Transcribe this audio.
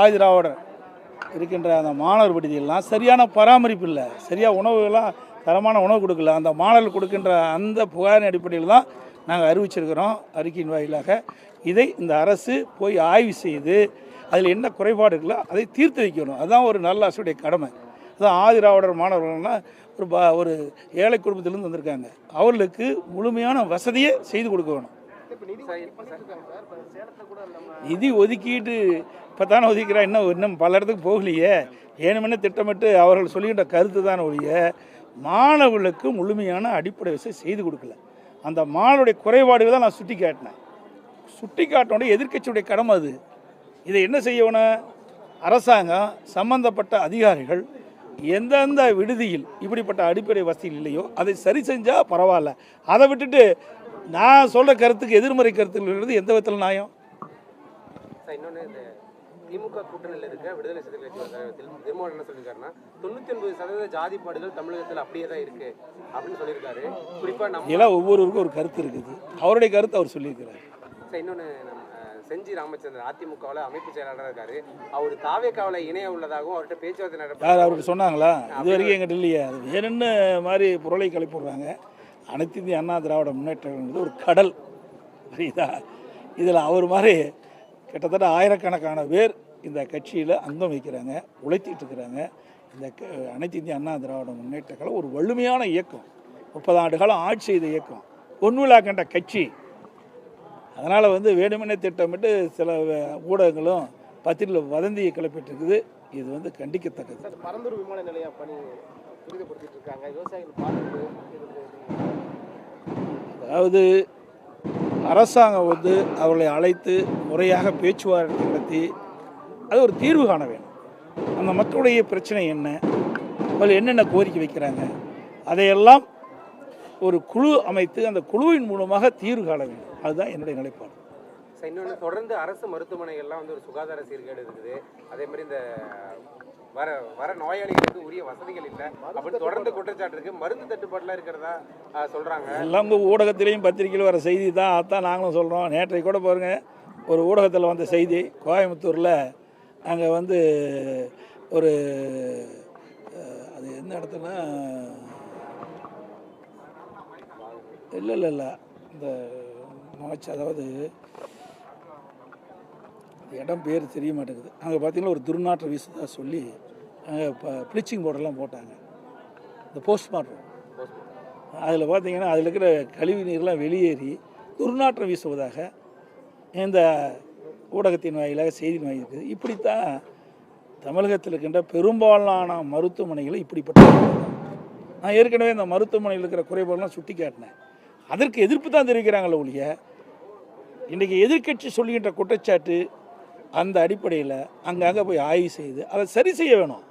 ஆதிராவிடர் இருக்கின்ற அந்த மாணவர் விடுதியெல்லாம் சரியான பராமரிப்பு இல்லை. சரியாக உணவுகள்லாம் தரமான உணவு கொடுக்கல. அந்த மாணவர்கள் கொடுக்கின்ற அந்த புகாரின் அடிப்படையில் தான் நாங்கள் அறிவிச்சிருக்கிறோம் அறிக்கையின் வாயிலாக. இதை இந்த அரசு போய் ஆய்வு செய்து அதில் என்ன குறைபாடு இருக்குல்லோ அதை தீர்த்து வைக்கணும். அதுதான் ஒரு நல்ல அரசுடைய கடமை. அதுதான் ஆதிராவிடர் மாணவர்கள்லாம் ஒரு ப ஒரு ஏழை குடும்பத்திலேருந்து வந்திருக்காங்க. அவர்களுக்கு முழுமையான வசதியை செய்து கொடுக்க வேணும். நிதி ஒதுக்கீட்டு இப்போ தானே ஒதுக்கிறா? இன்னும் இன்னும் பல இடத்துக்கு போகலையே. ஏனுமென்னு திட்டமிட்டு அவர்கள் சொல்லுகின்ற கருத்து தான் ஒழிய மாணவர்களுக்கு முழுமையான அடிப்படை வசதி செய்து கொடுக்கல. அந்த மாணவருடைய குறைபாடுகளை தான் நான் சுட்டி காட்டினேன் சுட்டி காட்டினோட எதிர்க்கட்சியுடைய கடமை அது. இதை என்ன செய்யணும் அரசாங்கம் சம்பந்தப்பட்ட அதிகாரிகள் எந்தெந்த விடுதியில் இப்படிப்பட்ட அடிப்படை வசதிகள் இல்லையோ அதை சரி செஞ்சால் பரவாயில்ல. அதை விட்டுட்டு நான் சொல்கிற கருத்துக்கு எதிர்மறை கருத்துக்கள் எந்த விதத்தில் நியாயம்? திமுக கூட்டணியில் இருக்க விடுதலை சிறுத்தை கட்சி திருமாவளவன் என்ன சொல்லியிருக்காருன்னா தொண்ணூத்தி ஒன்பது சதவீத ஜாதிப்பாடுகள் தமிழகத்தில் அப்படியே தான் இருக்கு அப்படின்னு சொல்லியிருக்காரு. குறிப்பா நம்ம இதெல்லாம் ஒவ்வொருவருக்கும் ஒரு கருத்து இருக்குது. அவருடைய கருத்து அவர் சொல்லியிருக்கிறார். சார் இன்னொன்று செஞ்சி ராமச்சந்திரன் அதிமுகவில் அமைப்பு செயலாளராக இருக்காரு. அவர் தாவேக்காவில் இணைய உள்ளதாகவும் அவர்கிட்ட பேச்சுவார்த்தை யார் நடத்த அவருக்கு சொன்னாங்களா இது வரைக்கும் எங்கிட்ட இல்லையே. அது வேணும்னு மாதிரி புரளை கிளப்பிடுறாங்க அனைத்து இந்திய அண்ணா திராவிட முன்னேற்றங்கிறது ஒரு கடல் புரியுதா? இதில் அவர் மாதிரி கிட்டத்தட்ட ஆயிரக்கணக்கான பேர் இந்த கட்சியில் அங்கம் வைக்கிறாங்க உழைத்திட்டு இருக்கிறாங்க. இந்த க- அனைத்து இந்திய அண்ணா திராவிட முன்னேற்ற கழகம் ஒரு வலிமையான இயக்கம். முப்பது ஆண்டு காலம் ஆட்சி செய்த இயக்கம். ஒன்றுவிழா கண்ட கட்சி. அதனால் வந்து வேணுமெனே திட்டமிட்டு சில ஊடகங்களும் பத்திரிகையில் வதந்தியை கிளப்பிட்டு இது வந்து கண்டிக்கத்தக்கது. பரந்தூர் விமான நிலையம் பணி துரிதப்படுத்திட்டு இருக்காங்க. விவசாயிகள் பாதிப்பு அதாவது அரசாங்கம் வந்து அவர்களை அழைத்து முறையாக பேச்சுவார்த்தை நடத்தி அது ஒரு தீர்வு காண வேணும் அந்த மக்களுடைய பிரச்சனை என்ன? அவர்கள் என்னென்ன கோரிக்கை வைக்கிறாங்க? அதையெல்லாம் ஒரு குழு அமைத்து அந்த குழுவின் மூலமாக தீர்வு காண வேண்டும். அதுதான் என்னுடைய நிலைப்பாடு. இன்னொன்று தொடர்ந்து அரசு மருத்துவமனைகள்லாம் வந்து ஒரு சுகாதார சீர்கேடு இருக்குது. அதே மாதிரி இந்த வர வர நோயாளிகளுக்கு உரிய வசதிகள் இல்லை. அப்படி தொடர்ந்து குற்றச்சாட்டு இருக்கு. மருந்து தட்டுப்பாடுலாம் இருக்கிறதா சொல்றாங்க. எல்லாம் ஊடகத்திலையும் பத்திரிகையில் வர செய்தி தான். அதான் நாங்களும் சொல்கிறோம் நேற்றை கூட பாருங்கள் ஒரு ஊடகத்தில் வந்த செய்தி. கோயம்புத்தூரில் அங்கே வந்து ஒரு அது என்ன இடத்துல? இல்லை இல்லை இல்லை. இந்த மாச்சு அதாவது இடம் பேர் தெரிய மாட்டேங்குது. அங்கே பார்த்தீங்கன்னா ஒரு துர்நாற்றம் வீசுதா சொல்லி அங்கே இப்போ ப்ளீச்சிங் பவுடர்லாம் போட்டாங்க. இந்த போஸ்ட்மார்ட்டம். அதில் பார்த்தீங்கன்னா அதில் இருக்கிற கழிவு நீர்லாம் வெளியேறி துர்நாற்றம் வீசுவதாக இந்த ஊடகத்தின் வாயிலாக செய்தி வாங்கியிருக்குது இப்படித்தான் தமிழகத்தில் இருக்கின்ற பெரும்பாலான மருத்துவமனைகளை இப்படிப்பட்ட நான் ஏற்கனவே இந்த மருத்துவமனையில் இருக்கிற குறைபாடுலாம் சுட்டி காட்டினேன் அதற்கு எதிர்ப்பு தான் தெரிவிக்கிறாங்களே ஒழிய இன்றைக்கி எதிர்க்கட்சி சொல்லுகின்ற குற்றச்சாட்டு அந்த அடிப்படையில் அங்கங்கே போய் ஆய்வு செய்து அதை சரி செய்ய வேணும்.